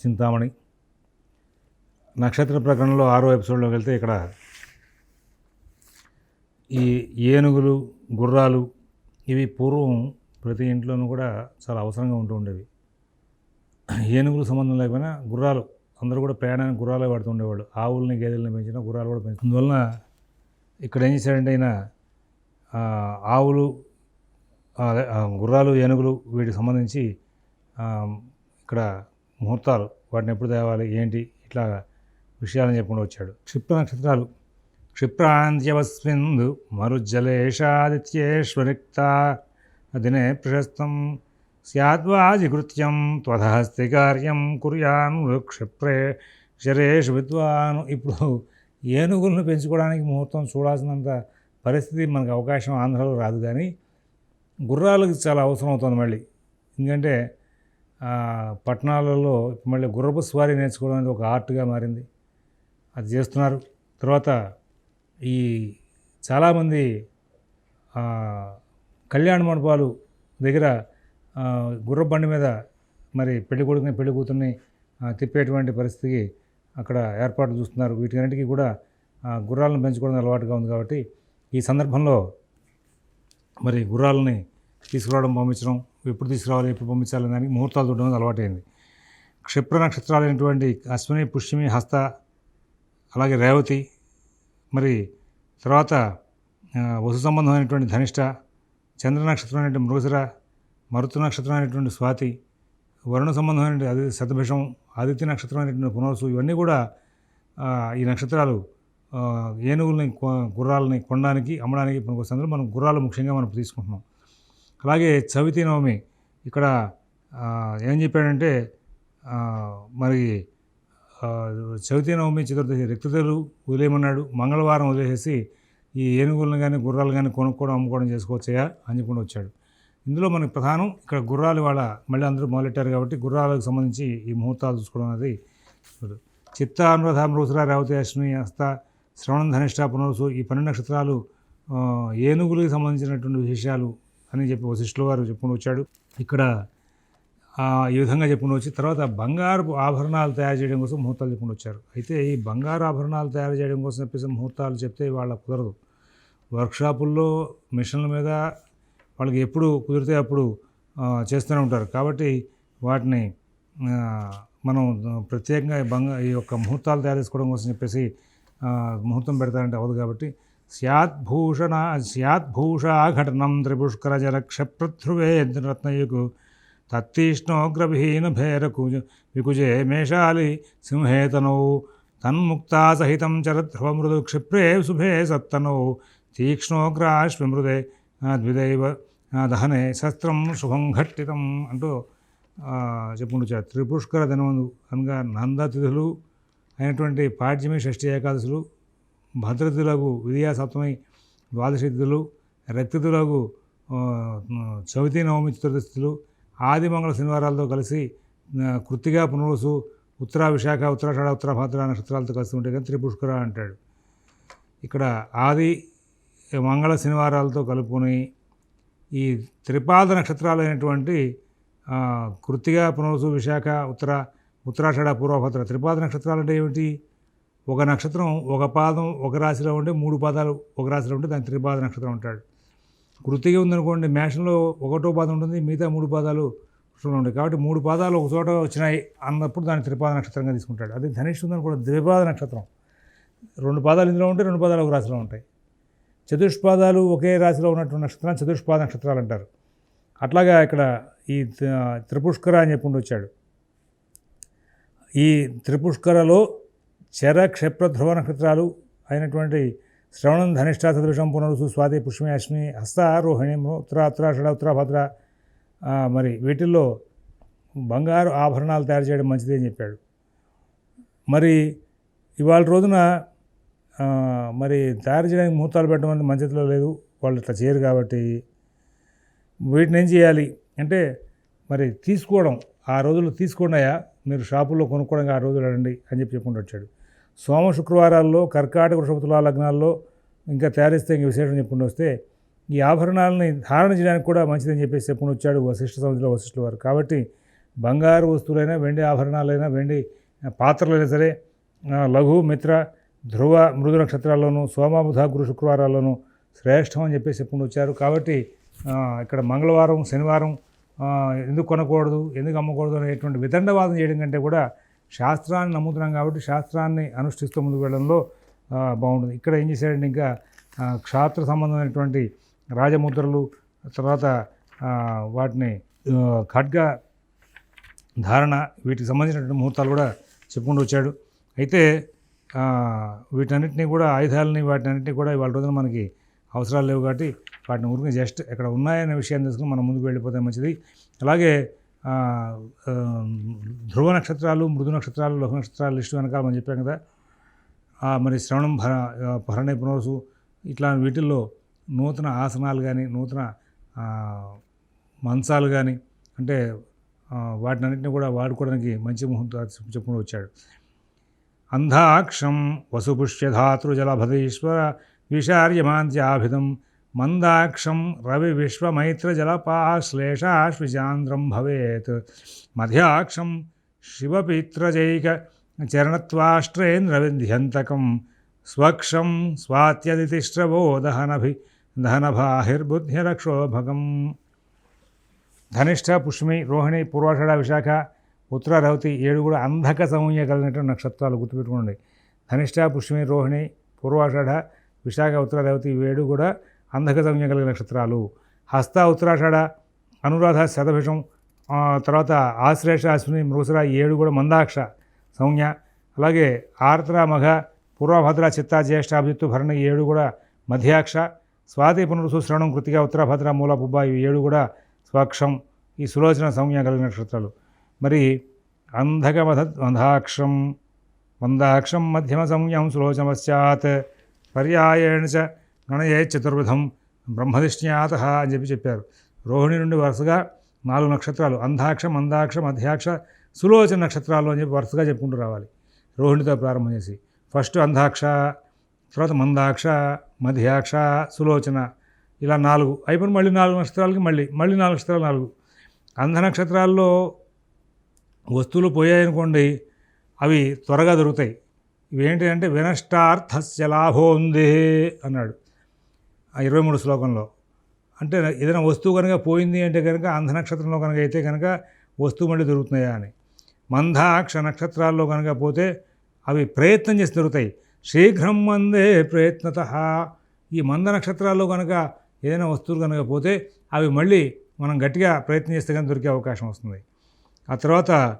చింతామణి నక్షత్ర ప్రకరణలో ఆరో ఎపిసోడ్లోకి వెళ్తే ఇక్కడ ఈ ఏనుగులు గుర్రాలు ఇవి పూర్వం ప్రతి ఇంట్లోనూ కూడా చాలా అవసరంగా ఉంటూ ఉండేవి. ఏనుగులు సంబంధం లేకపోయినా గుర్రాలు అందరూ కూడా ప్రయాణానికి గుర్రాలే వాడుతూ ఉండేవాళ్ళు. ఆవుల్ని గేదెల్ని పెంచిన గుర్రాలు కూడా పెంచు అందువలన ఇక్కడ ఏం చేశాడంటే ఆయన ఆవులు అదే, గుర్రాలు ఏనుగులు వీటికి సంబంధించి ఇక్కడ ముహూర్తాలు వాటిని ఎప్పుడు తేవాలి ఏంటి ఇట్లా విషయాలని చెప్పుకుంటూ వచ్చాడు. క్షిప్ర నక్షత్రాలు. క్షిప్రాంత్యవస్మిందు మరుజ్జలేషాదిత్యేష్వరిక్త. దినే ప్రశస్తం. స్యాద్వాజికృత్యం త్వదహస్తి కార్యం కుర్యాను క్షిప్రే శరేష్ విద్వాను. ఇప్పుడు ఏనుగులను పెంచుకోవడానికి ముహూర్తం చూడాల్సినంత పరిస్థితి మనకు అవకాశం ఆంధ్రలో రాదు కానీ గుర్రాలకు చాలా అవసరం అవుతుంది మళ్ళీ. ఎందుకంటే పట్టణాలలో ఇప్పుడు మళ్ళీ గుర్రపు స్వారీ నేర్చుకోవడం అనేది ఒక ఆర్ట్గా మారింది. అది చేస్తున్నారు. తర్వాత ఈ చాలామంది కళ్యాణ మండపాలు దగ్గర గుర్ర బండి మీద మరి పెళ్ళి కొడుకుని పెళ్ళి కూతుర్ని తిప్పేటువంటి పరిస్థితికి అక్కడ ఏర్పాట్లు చూస్తున్నారు. వీటికన్నిటికీ కూడా గుర్రాలను పెంచుకోవడం అలవాటుగా ఉంది కాబట్టి ఈ సందర్భంలో మరి గుర్రాలని తీసుకురావడం పంపించడం ఎప్పుడు తీసుకురావాలి ఎప్పుడు పంపించాలి దానికి ముహూర్తాలు చూడడం అలవాటైంది. క్షిప్ర నక్షత్రాలైనటువంటి అశ్విని పుష్యమి హస్త అలాగే రేవతి మరి తర్వాత వసు సంబంధమైనటువంటి ధనిష్ట చంద్ర నక్షత్రం అనేటువంటి మృగశిర మరుతు నక్షత్రం అనేటువంటి స్వాతి వరుణ సంబంధమైనటువంటి అది శతభిషం ఆదిత్య నక్షత్రం అనేటువంటి పునర్సు ఇవన్నీ కూడా ఈ నక్షత్రాలు ఏనుగుల్ని గుర్రాలని కొనడానికి అమ్మడానికి పనికొస్తుంది మనం గుర్రాలు ముఖ్యంగా మనం తీసుకుంటున్నాం. అలాగే చవితి నవమి ఇక్కడ ఏం చెప్పాడంటే మరి చవితి నవమి చతుర్దశి రిక్తతలు వదిలేయమన్నాడు మంగళవారం వదిలేసేసి ఈ ఏనుగులను కానీ గుర్రాలు కానీ కొనుక్కోవడం అమ్ముకోవడం చేసుకోవచ్చయా అని చెప్పుకుంటూ వచ్చాడు. ఇందులో మనకి ప్రధానం ఇక్కడ గుర్రాలు వాళ్ళ మళ్ళీ అందరూ మొదలెట్టారు కాబట్టి గుర్రాలకు సంబంధించి ఈ ముహూర్తాలు చూసుకోవడం అనేది చిత్త అనురాధ మృసుర రేవతి అశ్విని హస్త శ్రవణం ధనిష్ట పునరుసు ఈ పన్నెండు నక్షత్రాలు ఏనుగులకు సంబంధించినటువంటి విశేషాలు అని చెప్పి వశిష్ఠుల వారు చెప్పుకుని వచ్చాడు. ఇక్కడ ఈ విధంగా చెప్పుకుని వచ్చి తర్వాత బంగారు ఆభరణాలు తయారు చేయడం కోసం ముహూర్తాలు చెప్పుకుని వచ్చారు. అయితే ఈ బంగారు ఆభరణాలు తయారు చేయడం కోసం చెప్పేసి ముహూర్తాలు చెప్తే వాళ్ళ కుదరదు. వర్క్షాపుల్లో మిషన్ల మీద వాళ్ళకి ఎప్పుడు కుదిరితే అప్పుడు చేస్తూనే ఉంటారు. కాబట్టి వాటిని మనం ప్రత్యేకంగా ఈ బంగా ఈ యొక్క ముహూర్తాలు తయారు చేసుకోవడం కోసం చెప్పేసి ముహూర్తం పెడతారంటే అవ్వదు కాబట్టి స్యాద్భూషణ స్యాద్భూషాఘటనం త్రిపుష్కరజల తత్తీష్ణోగ్రభీన భేరకు వికుజే మేషాలి సింహేతనౌ తన్ముక్తాసహితం చరధ్రువమృదు క్షిప్రే శుభే సత్తనౌ తీక్ష్ణోగ్రాశ్వమృదే ద్విదైవ దహనే శస్త్రం శుభం ఘట్టితం అంటూ చెప్పుకుంటూ త్రిపుష్కర దినమందు అనగా నందతిథులు అయినటువంటి పాడ్యమి షష్ఠి ఏకాదశులు భద్రతులకు విద్యా సప్తమి ద్వాదశి చవితి నవమి చతుర్దశితులు ఆది మంగళ శనివారాలతో కలిసి కృత్తిగా పునరుసు ఉత్తర విశాఖ ఉత్తరాషాఢ ఉత్తర భాద్ర నక్షత్రాలతో కలిసి ఉంటే కానీ త్రిపుష్కర అంటాడు. ఇక్కడ ఆది మంగళ శనివారాలతో కలుపుకొని ఈ త్రిపాద నక్షత్రాలు అయినటువంటి ఆ, కృత్తిగా పునరుసు విశాఖ ఉత్తర ఉత్తరాషాఢ పూర్వభద్ర త్రిపాద నక్షత్రాలు అంటే ఏమిటి? ఒక నక్షత్రం ఒక పాదం ఒక రాశిలో ఉంటే మూడు పాదాలు ఒక రాశిలో ఉంటే దాని త్రిపాద నక్షత్రం అంటాడు. కృతిగా ఉందనుకోండి మేషంలో ఒకటో పాదం ఉంటుంది మిగతా మూడు పాదాలు వృషభంలో ఉంటాయి. కాబట్టి మూడు పాదాలు ఒక చోట వచ్చినాయి అన్నప్పుడు దాన్ని త్రిపాద నక్షత్రంగా తీసుకుంటాడు. అదే ధనిష్ఠ ఉందనుకోండి ద్విపాద నక్షత్రం. రెండు పాదాలు ఇందులో ఉంటాయి రెండు పాదాలు ఒక రాశిలో ఉంటాయి. చతుష్పాదాలు ఒకే రాశిలో ఉన్నటువంటి నక్షత్రాన్ని చతుష్పాద నక్షత్రాలు అంటారు. అట్లాగా ఇక్కడ ఈ త్రిపుష్కర అని చెప్పుకుంటూ వచ్చాడు ఈ త్రిపుష్కరలో శర క్షిప్ర ధ్రువ నక్షత్రాలు అయినటువంటి శ్రవణం ధనిష్ట సదృశం పునరుసు స్వాతి పుష్మి అశ్మి హస్త రోహిణి ఉత్తర ఉత్తరాషడ ఉత్తరాభద్ర ఆ, మరి వీటిల్లో బంగారు ఆభరణాలు తయారు చేయడం మంచిది అని చెప్పాడు. మరి ఇవాళ రోజున మరి తయారు చేయడానికి ముహూర్తాలు పెట్టడం అనేది మంచిదిలో లేదు. వాళ్ళు ఇట్లా చేయరు కాబట్టి వీటిని ఏం చేయాలి అంటే మరి తీసుకోవడం ఆ రోజుల్లో తీసుకోండియా మీరు షాపుల్లో కొనుక్కోవడానికి ఆ రోజులు రండి అని చెప్పి చెప్పుకుంటూ వచ్చాడు. సోమ శుక్రవారాల్లో కర్కాటక వృషభతుల లగ్నాల్లో ఇంకా తయారిస్తే ఇంక విశేషం చెప్పుకుని వస్తే ఈ ఆభరణాలని ధారణ చేయడానికి కూడా మంచిదని చెప్పేసి చెప్పుకుని వచ్చాడు వశిష్ఠ సముద్రంలో వశిష్ఠుల వారు. కాబట్టి బంగారు వస్తువులైనా వెండి ఆభరణాలైనా వెండి పాత్రలైనా సరే లఘు మిత్ర ధ్రువ మృదు నక్షత్రాల్లోనూ సోమ బుధ గురు శుక్రవారాల్లోనూ శ్రేష్టం అని చెప్పేసి చెప్పుకుని వచ్చారు. కాబట్టి ఇక్కడ మంగళవారం శనివారం ఎందుకు కొనకూడదు ఎందుకు అమ్మకూడదు అనేటువంటి వితండవాదం చేయడం కంటే కూడా శాస్త్రాన్ని నమ్ముతున్నాం కాబట్టి శాస్త్రాన్ని అనుష్ఠిస్తూ ముందుకు వెళ్ళడంలో బాగుంటుంది. ఇక్కడ ఏం చేశాడంటే ఇంకా క్షాత్ర సంబంధమైనటువంటి రాజముద్రలు తర్వాత వాటిని ఖడ్గ ధారణ వీటికి సంబంధించినటువంటి ముహూర్తాలు కూడా చెప్పుకుంటూ వచ్చాడు. అయితే ఆ, వీటన్నిటిని కూడా ఆయుధాలని వాటినన్నింటినీ కూడా ఇవాళ రోజున మనకి అవసరాలు లేవు కాబట్టి వాటిని ఊరికి జస్ట్ ఇక్కడ ఉన్నాయనే విషయాన్ని తెలుసుకుని మనం ముందుకు వెళ్ళిపోతే మంచిది. అలాగే ధ్రువ నక్షత్రాలు మృదు నక్షత్రాలు లఘు నక్షత్రాలు లిస్టు వెనకాల మనం చెప్పాం కదా. మరి శ్రవణం భర భరణి పునరుసు ఇట్లా వీటిల్లో నూతన ఆసనాలు కానీ నూతన మంచాలు కానీ అంటే ఆ, వాటినన్నింటినీ కూడా వాడుకోవడానికి మంచి ముహూర్తం చెప్పుకుంటూ వచ్చాడు. అంధాక్షం వసుపుష్యధాతృజలభదీశ్వర విషార్యమాంత్యాభిధం మందాక్షం రవి విశ్వమైత్రజలపాశ్లేషాశ్విచాంద్రం భవేత్. మధ్యాక్షం శివపిత్రజైక చరణత్వాష్ట్రేంద్రవిధ్యంతకం స్వక్షం స్వాత్యదితిష్ట్రవో దహనభి దహనభాహిర్బుద్ధిరక్షోభగం ధనిష్ట పుష్మి రోహిణి పూర్వాషాఢ విశాఖ ఉత్తర రవతి ఏడు కూడా అంధక సమూహ కలిగినటువంటి నక్షత్రాలు గుర్తుపెట్టుకోండి. ధనిష్ట పుష్మి రోహిణి పూర్వాషాఢ విశాఖ ఉత్తర రవతి ఏడు కూడా అంధక కలిగిన నక్షత్రాలు. హస్త ఉత్తరాషాఢ అనురాధ శతభిషం తర్వాత ఆశ్లేష అశ్విని మృగసర ఈ ఏడు కూడా మందాక్ష సంజ్ఞ అలాగే ఆర్ద్ర మఘ పూర్వభద్ర చిత్త జ్యేష్ఠ అభిజిత్తు భరణ ఈ ఏడు కూడా మధ్యాక్ష. స్వాతి పునరుసు శ్రవణం కృతిక ఉత్తరభద్ర మూల పుబ్బ ఇవి ఏడు కూడా స్వక్షం ఈ సులోచన సంజ్ఞ కలిగిన నక్షత్రాలు. మరి అంధకమధ మందాక్షం మందాక్షం మధ్యమ సంజ్ఞం సులోచమశ్చాత్ పర్యాయేణ చ గణయే చతుర్విధం బ్రహ్మదిష్ణ్యాత అని చెప్పి చెప్పారు. రోహిణి నుండి వరుసగా నాలుగు నక్షత్రాలు అంధాక్ష మందాక్ష మధ్యాక్ష సులోచన నక్షత్రాలు అని చెప్పి వరుసగా చెప్పుకుంటూ రావాలి. రోహిణితో ప్రారంభం చేసి ఫస్ట్ అంధాక్ష తర్వాత మందాక్ష మధ్యాక్ష సులోచన ఇలా నాలుగు అయిపోయిన మళ్ళీ నాలుగు నక్షత్రాలకి మళ్ళీ మళ్ళీ నాలుగు నక్షత్రాలు నాలుగు. అంధ నక్షత్రాల్లో వస్తువులు పోయాయనుకోండి అవి త్వరగా దొరుకుతాయి. ఇవేంటి అంటే వినష్టార్థస్య లాభోందే అన్నాడు. ఇరవై మూడు శ్లోకంలో. అంటే ఏదైనా వస్తువు కనుక పోయింది అంటే కనుక అంధ నక్షత్రంలో కనుక అయితే కనుక వస్తువు మళ్ళీ దొరుకుతున్నాయా అని. మందాక్ష నక్షత్రాల్లో కనుక పోతే అవి ప్రయత్నం చేసి దొరుకుతాయి. శీఘ్రం మందే ప్రయత్నత. ఈ మంద నక్షత్రాల్లో కనుక ఏదైనా వస్తువులు కనుక పోతే అవి మళ్ళీ మనం గట్టిగా ప్రయత్నం చేస్తే కనుక దొరికే అవకాశం వస్తుంది. ఆ తర్వాత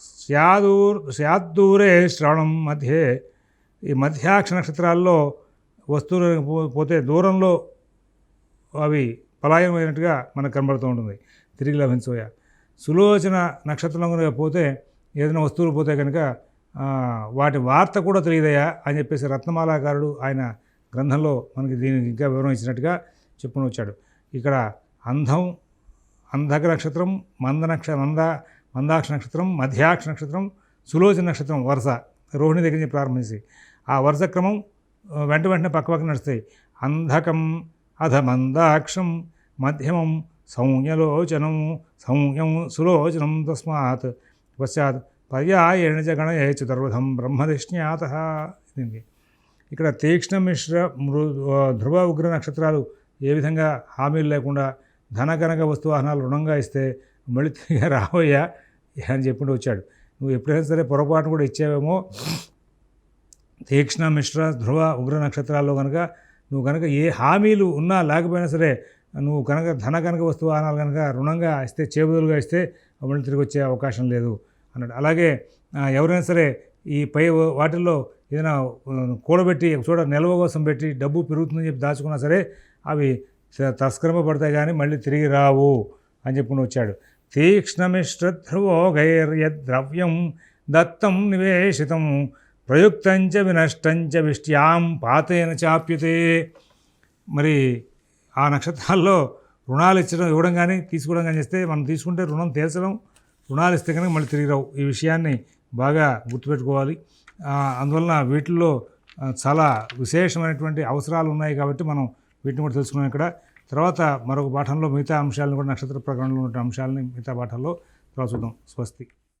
స్యాదూర్ స్యాద్దూరే శ్రవణం మధ్యే ఈ మధ్యాక్ష నక్షత్రాల్లో వస్తువులు పో- పోతే దూరంలో అవి పలాయనమైనట్టుగా మనకు కనబడుతూ ఉంటుంది. తిరిగి లభించబోయా సులోచన నక్షత్రం పోతే ఏదైనా వస్తువులు పోతే కనుక వాటి వార్త కూడా తెలియదయా అని చెప్పేసి రత్నమాలాకారుడు ఆయన గ్రంథంలో మనకి దీనికి ఇంకా వివరణ ఇచ్చినట్టుగా చెప్పుకుని వచ్చాడు. ఇక్కడ అంధం అంధక నక్షత్రం మంద నక్ష మంద మందాక్ష నక్షత్రం మధ్యాక్ష నక్షత్రం సులోచన నక్షత్రం వరుస. రోహిణి దగ్గర నుంచి ప్రారంభించి. ఆ వరుస క్రమం వెంట వెంటనే పక్క పక్క నడుస్తాయి. అంధకం అధ మందాక్షం మధ్యమం సంయలోచనం సంయం సులోచనం తస్మాత్. పశ్చాత్ పర్యాయణ చ చతుర్వధం చతుర్విధం ఇది ఇక్కడ తీక్ష్ణ మిశ్ర మృ ధ్రువ ఉగ్ర నక్షత్రాలు ఏ విధంగా హామీలు లేకుండా ధన వస్తువాహనాలు రుణంగా ఇస్తే మళ్ళీ తిరిగి రావయ్యా అని చెప్పుకుంటూ వచ్చాడు. నువ్వు ఎప్పుడైనా సరే పొరపాటు కూడా ఇచ్చావేమో తీక్ష్ణ మిశ్ర ధ్రువ ఉగ్ర నక్షత్రాల్లో కనుక నువ్వు కనుక ఏ హామీలు ఉన్నా లేకపోయినా సరే నువ్వు కనుక ధన కనుక వస్తు వాహనాలు కనుక రుణంగా ఇస్తే చేబుదులుగా ఇస్తే మళ్ళీ తిరిగి వచ్చే అవకాశం లేదు అన్నాడు. అలాగే ఎవరైనా సరే ఈ పై వాటిల్లో ఏదైనా కూడబెట్టి ఒక చోట నిల్వ కోసం పెట్టి డబ్బు పెరుగుతుందని చెప్పి దాచుకున్నా సరే అవి తస్క్రమ తస్కరింపబడతాయి కానీ మళ్ళీ తిరిగి రావు అని చెప్పుకుని వచ్చాడు. తీక్ష్ణమిశ్రధ్రువోగైర్యద్రవ్యం దత్తం నివేశితం ప్రయుక్తంచ వినష్టంచ విష్ట్యాం పాతేన చాప్యతే. మరి ఆ నక్షత్రాల్లో రుణాలు ఇచ్చడం ఇవ్వడం కానీ తీసుకోవడం కానీ చేస్తే మనం తీసుకుంటే రుణం తీర్చడం రుణాలు ఇస్తే కనుక మళ్ళీ తిరిగి రావు. ఈ విషయాన్ని బాగా గుర్తుపెట్టుకోవాలి. అందువలన వీటిల్లో చాలా విశేషమైనటువంటి అవసరాలు ఉన్నాయి కాబట్టి మనం వీటిని కూడా తెలుసుకున్నాం ఇక్కడ. తర్వాత మరొక పాఠంలో మిగతా అంశాలను కూడా నక్షత్ర ప్రకరణలో ఉన్న అంశాలని మిగతా పాఠంలో తర్వాత చూద్దాం. స్వస్తి.